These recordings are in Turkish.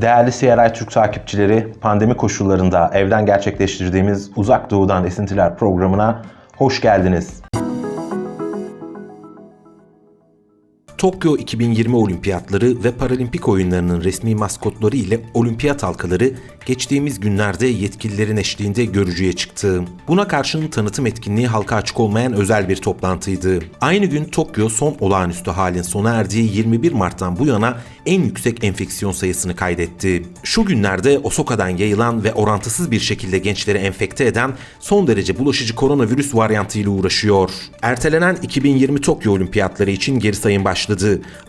Değerli CRI Türk takipçileri, pandemi koşullarında evden gerçekleştirdiğimiz Uzak Doğu'dan Esintiler programına hoş geldiniz. Tokyo 2020 Olimpiyatları ve Paralimpik oyunlarının resmi maskotları ile olimpiyat halkaları geçtiğimiz günlerde yetkililerin eşliğinde görücüye çıktı. Buna karşın tanıtım etkinliği halka açık olmayan özel bir toplantıydı. Aynı gün Tokyo son olağanüstü halin sona erdiği 21 Mart'tan bu yana en yüksek enfeksiyon sayısını kaydetti. Şu günlerde Osaka'dan yayılan ve orantısız bir şekilde gençleri enfekte eden son derece bulaşıcı koronavirüs varyantıyla uğraşıyor. Ertelenen 2020 Tokyo Olimpiyatları için geri sayım başladı.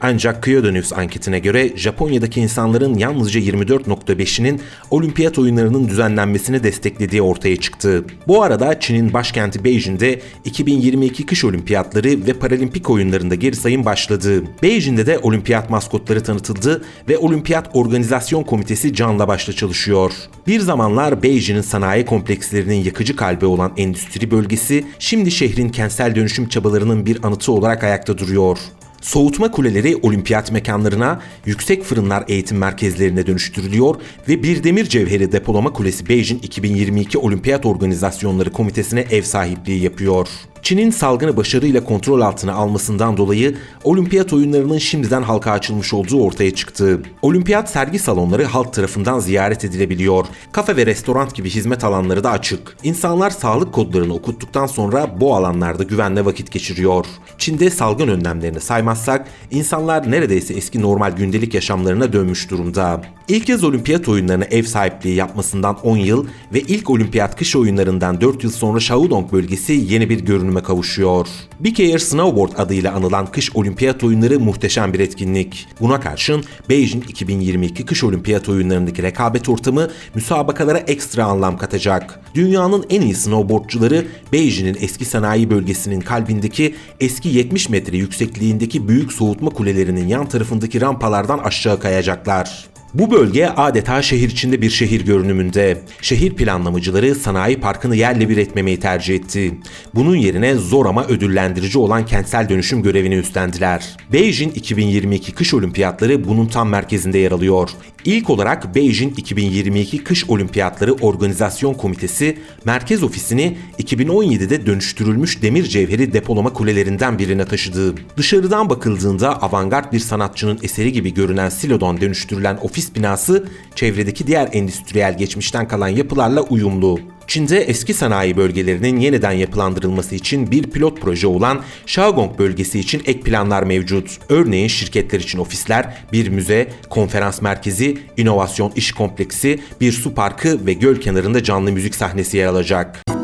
Ancak Kyoto News anketine göre Japonya'daki insanların yalnızca 24.5'inin olimpiyat oyunlarının düzenlenmesini desteklediği ortaya çıktı. Bu arada Çin'in başkenti Beijing'de 2022 kış olimpiyatları ve paralimpik oyunlarında geri sayım başladı. Beijing'de de olimpiyat maskotları tanıtıldı ve Olimpiyat Organizasyon Komitesi canla başla çalışıyor. Bir zamanlar Beijing'in sanayi komplekslerinin yakıcı kalbi olan endüstri bölgesi şimdi şehrin kentsel dönüşüm çabalarının bir anıtı olarak ayakta duruyor. Soğutma kuleleri olimpiyat mekanlarına, yüksek fırınlar eğitim merkezlerine dönüştürülüyor ve bir demir cevheri depolama kulesi Beijing 2022 Olimpiyat Organizasyonları Komitesi'ne ev sahipliği yapıyor. Çin'in salgını başarıyla kontrol altına almasından dolayı olimpiyat oyunlarının şimdiden halka açılmış olduğu ortaya çıktı. Olimpiyat sergi salonları halk tarafından ziyaret edilebiliyor. Kafe ve restoran gibi hizmet alanları da açık. İnsanlar sağlık kodlarını okuttuktan sonra bu alanlarda güvenle vakit geçiriyor. Çin'de salgın önlemlerini saymazsak insanlar neredeyse eski normal gündelik yaşamlarına dönmüş durumda. İlk kez olimpiyat oyunlarına ev sahipliği yapmasından 10 yıl ve ilk olimpiyat kış oyunlarından 4 yıl sonra Shaodong bölgesi yeni bir görünüme kavuşuyor. Big Air Snowboard adıyla anılan kış olimpiyat oyunları muhteşem bir etkinlik. Buna karşın Beijing 2022 kış olimpiyat oyunlarındaki rekabet ortamı müsabakalara ekstra anlam katacak. Dünyanın en iyi snowboardcuları Beijing'in eski sanayi bölgesinin kalbindeki eski 70 metre yüksekliğindeki büyük soğutma kulelerinin yan tarafındaki rampalardan aşağı kayacaklar. Bu bölge adeta şehir içinde bir şehir görünümünde. Şehir planlamacıları sanayi parkını yerle bir etmemeyi tercih etti. Bunun yerine zor ama ödüllendirici olan kentsel dönüşüm görevini üstlendiler. Beijing 2022 kış olimpiyatları bunun tam merkezinde yer alıyor. İlk olarak Beijing 2022 Kış Olimpiyatları Organizasyon Komitesi merkez ofisini 2017'de dönüştürülmüş demir cevheri depolama kulelerinden birine taşıdı. Dışarıdan bakıldığında avantgard bir sanatçının eseri gibi görünen silodan dönüştürülen ofis binası çevredeki diğer endüstriyel geçmişten kalan yapılarla uyumlu. Çin'de eski sanayi bölgelerinin yeniden yapılandırılması için bir pilot proje olan Shaogong bölgesi için ek planlar mevcut. Örneğin şirketler için ofisler, bir müze, konferans merkezi, inovasyon iş kompleksi, bir su parkı ve göl kenarında canlı müzik sahnesi yer alacak.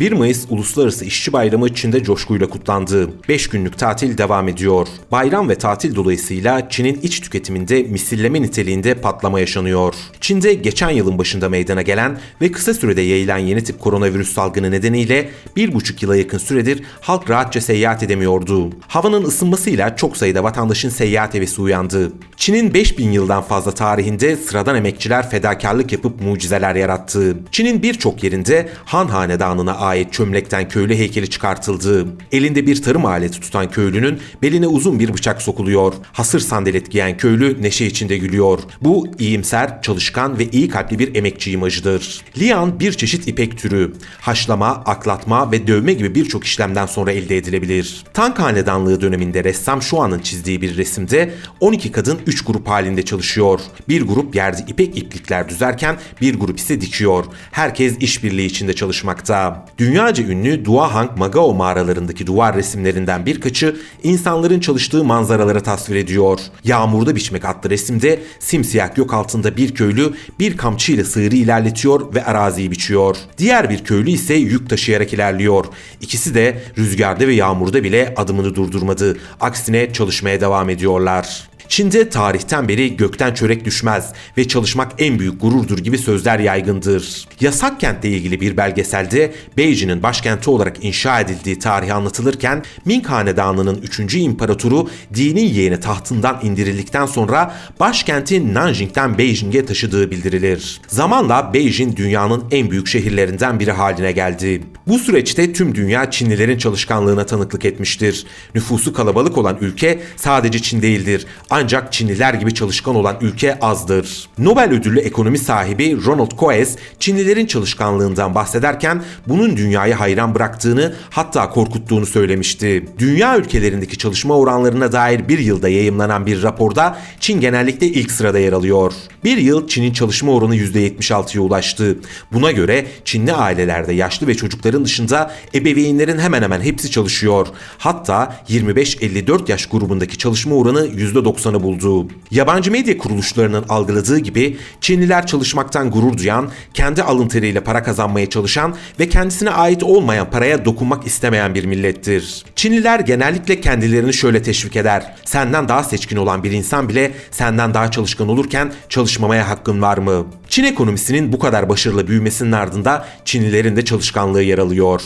1 Mayıs Uluslararası İşçi Bayramı Çin'de coşkuyla kutlandı. 5 günlük tatil devam ediyor. Bayram ve tatil dolayısıyla Çin'in iç tüketiminde misilleme niteliğinde patlama yaşanıyor. Çin'de geçen yılın başında meydana gelen ve kısa sürede yayılan yeni tip koronavirüs salgını nedeniyle 1,5 yıla yakın süredir halk rahatça seyahat edemiyordu. Havanın ısınmasıyla çok sayıda vatandaşın seyahat hevesi uyandı. Çin'in 5000 yıldan fazla tarihinde sıradan emekçiler fedakarlık yapıp mucizeler yarattı. Çin'in birçok yerinde Han Hanedanı'na ait çömlekten köylü heykeli çıkartıldı. Elinde bir tarım aleti tutan köylünün beline uzun bir bıçak sokuluyor. Hasır sandalet giyen köylü neşe içinde gülüyor. Bu iyimser, çalışkan ve iyi kalpli bir emekçi imajıdır. Lian bir çeşit ipek türü. Haşlama, aklatma ve dövme gibi birçok işlemden sonra elde edilebilir. Tank Hanedanlığı döneminde ressam şu anın çizdiği bir resimde 12 kadın 3 grup halinde çalışıyor. Bir grup yerde ipek iplikler düzerken bir grup ise dikiyor. Herkes işbirliği içinde çalışmakta. Dünyaca ünlü Duahang Magao mağaralarındaki duvar resimlerinden birkaçı insanların çalıştığı manzaralara tasvir ediyor. Yağmurda biçmek adlı resimde simsiyah gök altında bir köylü bir kamçıyla sığırı ilerletiyor ve araziyi biçiyor. Diğer bir köylü ise yük taşıyarak ilerliyor. İkisi de rüzgarda ve yağmurda bile adımını durdurmadı. Aksine çalışmaya devam ediyorlar. Çin'de tarihten beri gökten çörek düşmez ve çalışmak en büyük gururdur gibi sözler yaygındır. Yasak kentle ilgili bir belgeselde Beijing'in başkenti olarak inşa edildiği tarihi anlatılırken Ming Hanedanı'nın 3. imparatoru dinin yeğeni tahtından indirildikten sonra başkenti Nanjing'den Beijing'e taşıdığı bildirilir. Zamanla Beijing dünyanın en büyük şehirlerinden biri haline geldi. Bu süreçte tüm dünya Çinlilerin çalışkanlığına tanıklık etmiştir. Nüfusu kalabalık olan ülke sadece Çin değildir. Ancak Çinliler gibi çalışkan olan ülke azdır. Nobel ödüllü ekonomi sahibi Ronald Coase, Çinlilerin çalışkanlığından bahsederken bunun dünyayı hayran bıraktığını hatta korkuttuğunu söylemişti. Dünya ülkelerindeki çalışma oranlarına dair bir yılda yayımlanan bir raporda Çin genellikle ilk sırada yer alıyor. Bir yıl Çin'in çalışma oranı %76'ya ulaştı. Buna göre Çinli ailelerde yaşlı ve çocukların dışında ebeveynlerin hemen hemen hepsi çalışıyor. Hatta 25-54 yaş grubundaki çalışma oranı %90'ı buldu. Yabancı medya kuruluşlarının algıladığı gibi Çinliler çalışmaktan gurur duyan, kendi alın teriyle para kazanmaya çalışan ve kendisine ait olmayan paraya dokunmak istemeyen bir millettir. Çinliler genellikle kendilerini şöyle teşvik eder. Senden daha seçkin olan bir insan bile senden daha çalışkan olurken çalışmamaya hakkın var mı? Çin ekonomisinin bu kadar başarılı büyümesinin ardında Çinlilerin de çalışkanlığı yer alıyor.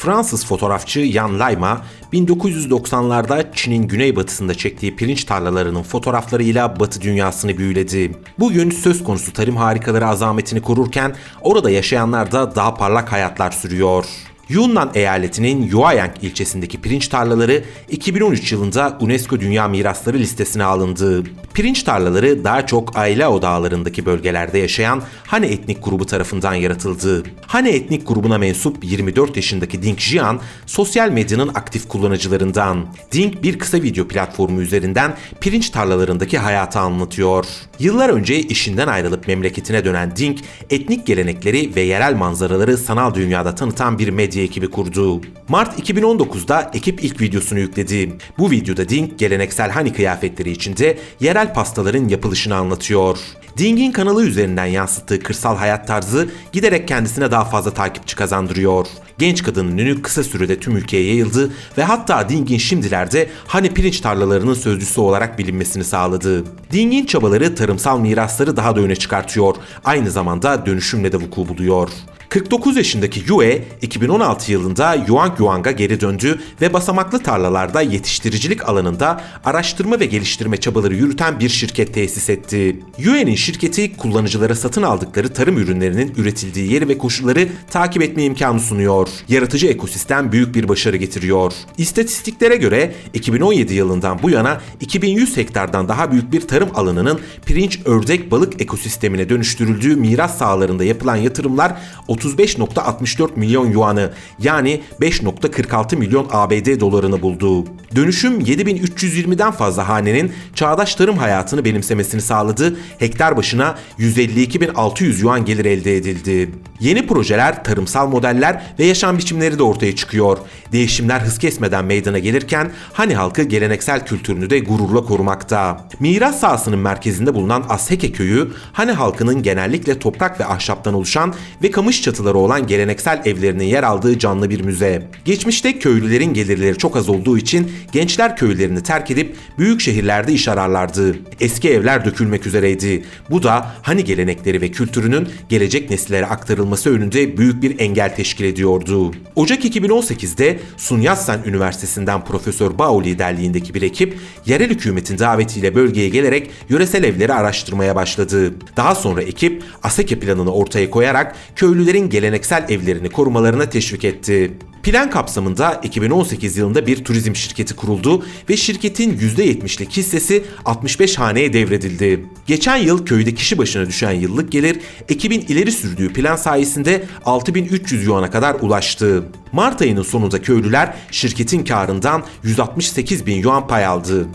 Fransız fotoğrafçı Jan Luyma, 1990'larda Çin'in güneybatısında çektiği pirinç tarlalarının fotoğraflarıyla Batı dünyasını büyüledi. Bugün söz konusu tarım harikaları azametini korurken orada yaşayanlar da daha parlak hayatlar sürüyor. Yunnan eyaletinin Yuayang ilçesindeki pirinç tarlaları 2013 yılında UNESCO Dünya Mirasları listesine alındı. Pirinç tarlaları daha çok Ailao dağlarındaki bölgelerde yaşayan Hane etnik grubu tarafından yaratıldı. Hane etnik grubuna mensup 24 yaşındaki Ding Jian, sosyal medyanın aktif kullanıcılarından. Ding bir kısa video platformu üzerinden pirinç tarlalarındaki hayatı anlatıyor. Yıllar önce işinden ayrılıp memleketine dönen Ding, etnik gelenekleri ve yerel manzaraları sanal dünyada tanıtan bir medya ekibi kurdu. Mart 2019'da ekip ilk videosunu yükledi. Bu videoda Ding geleneksel Hani kıyafetleri içinde yerel pastaların yapılışını anlatıyor. Ding'in kanalı üzerinden yansıttığı kırsal hayat tarzı giderek kendisine daha fazla takipçi kazandırıyor. Genç kadının ünü kısa sürede tüm ülkeye yayıldı ve hatta Ding'in şimdilerde hani pirinç tarlalarının sözcüsü olarak bilinmesini sağladı. Ding'in çabaları tarımsal mirasları daha da öne çıkartıyor. Aynı zamanda dönüşümle de vuku buluyor. 49 yaşındaki Yue 2016 yılında Yuan Yuang'a geri döndü ve basamaklı tarlalarda yetiştiricilik alanında araştırma ve geliştirme çabaları yürüten bir şirket tesis etti. Yue'nin şirketi kullanıcılara satın aldıkları tarım ürünlerinin üretildiği yeri ve koşulları takip etme imkanı sunuyor. Yaratıcı ekosistem büyük bir başarı getiriyor. İstatistiklere göre 2017 yılından bu yana 2100 hektardan daha büyük bir tarım alanının pirinç, ördek, balık ekosistemine dönüştürüldüğü miras sahalarında yapılan yatırımlar 35.64 milyon yuanı yani 5.46 milyon ABD dolarını buldu. Dönüşüm 7320'den fazla hanenin çağdaş tarım hayatını benimsemesini sağladı. Hektar başına 152.600 yuan gelir elde edildi. Yeni projeler, tarımsal modeller ve yaşam biçimleri de ortaya çıkıyor. Değişimler hız kesmeden meydana gelirken Hani halkı geleneksel kültürünü de gururla korumakta. Miras sahasının merkezinde bulunan Asheke köyü, Hani halkının genellikle toprak ve ahşaptan oluşan ve kamış çatıları olan geleneksel evlerinin yer aldığı canlı bir müze. Geçmişte köylülerin gelirleri çok az olduğu için gençler köylerini terk edip büyük şehirlerde iş ararlardı. Eski evler dökülmek üzereydi. Bu da Hani gelenekleri ve kültürünün gelecek nesillere aktarılması önünde büyük bir engel teşkil ediyordu. Ocak 2018'de Sun Yat-sen Üniversitesi'nden Profesör Bao liderliğindeki bir ekip yerel hükümetin davetiyle bölgeye gelerek yöresel evleri araştırmaya başladı. Daha sonra ekip Aseke planını ortaya koyarak köylülerin geleneksel evlerini korumalarına teşvik etti. Plan kapsamında 2018 yılında bir turizm şirketi kuruldu ve şirketin %70'lik hissesi 65 haneye devredildi. Geçen yıl köyde kişi başına düşen yıllık gelir ekibin ileri sürdüğü plan sayesinde 6300 yuana kadar ulaştı. Mart ayının sonunda köylüler şirketin karından 168 bin yuan pay aldı.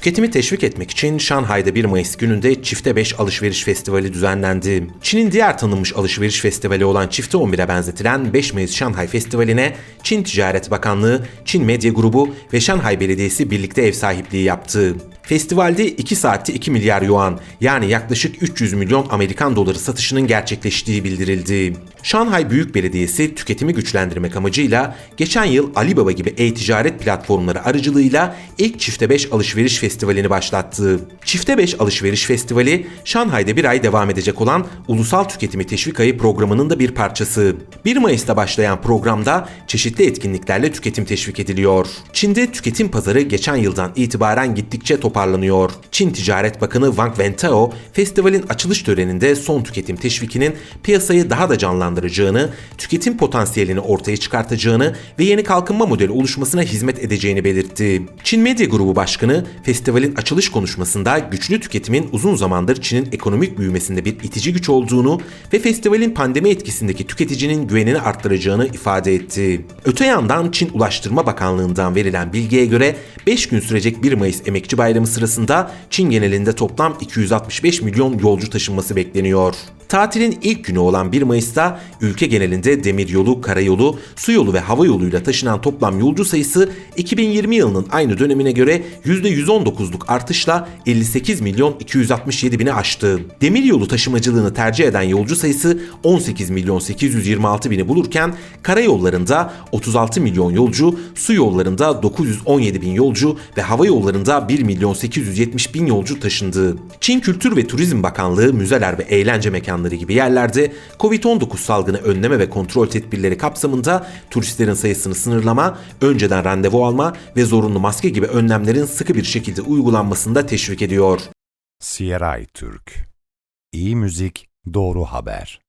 Tüketimi teşvik etmek için Şanghay'da 1 Mayıs gününde Çifte 5 Alışveriş Festivali düzenlendi. Çin'in diğer tanınmış alışveriş festivali olan Çifte 11'e benzetilen 5 Mayıs Şanghay Festivali'ne Çin Ticaret Bakanlığı, Çin Medya Grubu ve Şanghay Belediyesi birlikte ev sahipliği yaptı. Festivalde 2 saatte 2 milyar yuan yani yaklaşık 300 milyon Amerikan doları satışının gerçekleştiği bildirildi. Şanghay Büyük Belediyesi tüketimi güçlendirmek amacıyla geçen yıl Alibaba gibi e-ticaret platformları aracılığıyla ilk Çifte 5 Alışveriş Festivali'ni başlattı. Çifte 5 Alışveriş Festivali, Şanghay'da bir ay devam edecek olan Ulusal Tüketimi Teşvik Ayı programının da bir parçası. 1 Mayıs'ta başlayan programda çeşitli etkinliklerle tüketim teşvik ediliyor. Çin'de tüketim pazarı geçen yıldan itibaren gittikçe toparlanıyor toparlanıyor. Çin Ticaret Bakanı Wang Wentao, festivalin açılış töreninde son tüketim teşvikinin piyasayı daha da canlandıracağını, tüketim potansiyelini ortaya çıkartacağını ve yeni kalkınma modeli oluşmasına hizmet edeceğini belirtti. Çin Medya Grubu Başkanı, festivalin açılış konuşmasında güçlü tüketimin uzun zamandır Çin'in ekonomik büyümesinde bir itici güç olduğunu ve festivalin pandemi etkisindeki tüketicinin güvenini arttıracağını ifade etti. Öte yandan Çin Ulaştırma Bakanlığı'ndan verilen bilgiye göre 5 gün sürecek 1 Mayıs Emekçi Bayramı sırasında Çin genelinde toplam 265 milyon yolcu taşınması bekleniyor. Tatilin ilk günü olan 1 Mayıs'ta ülke genelinde demiryolu, karayolu, su yolu ve hava yoluyla taşınan toplam yolcu sayısı 2020 yılının aynı dönemine göre %119'luk artışla 58 milyon 267 bini aştı. Demiryolu taşımacılığını tercih eden yolcu sayısı 18 milyon 826 bini bulurken karayollarında 36 milyon yolcu, su yollarında 917 bin yolcu ve hava yollarında 1 milyon 870 bin yolcu taşındı. Çin Kültür ve Turizm Bakanlığı müzeler ve eğlence mekanları gibi yerlerde Covid-19 salgını önleme ve kontrol tedbirleri kapsamında turistlerin sayısını sınırlama, önceden randevu alma ve zorunlu maske gibi önlemlerin sıkı bir şekilde uygulanmasında teşvik ediyor. CRI Türk İyi müzik, doğru haber.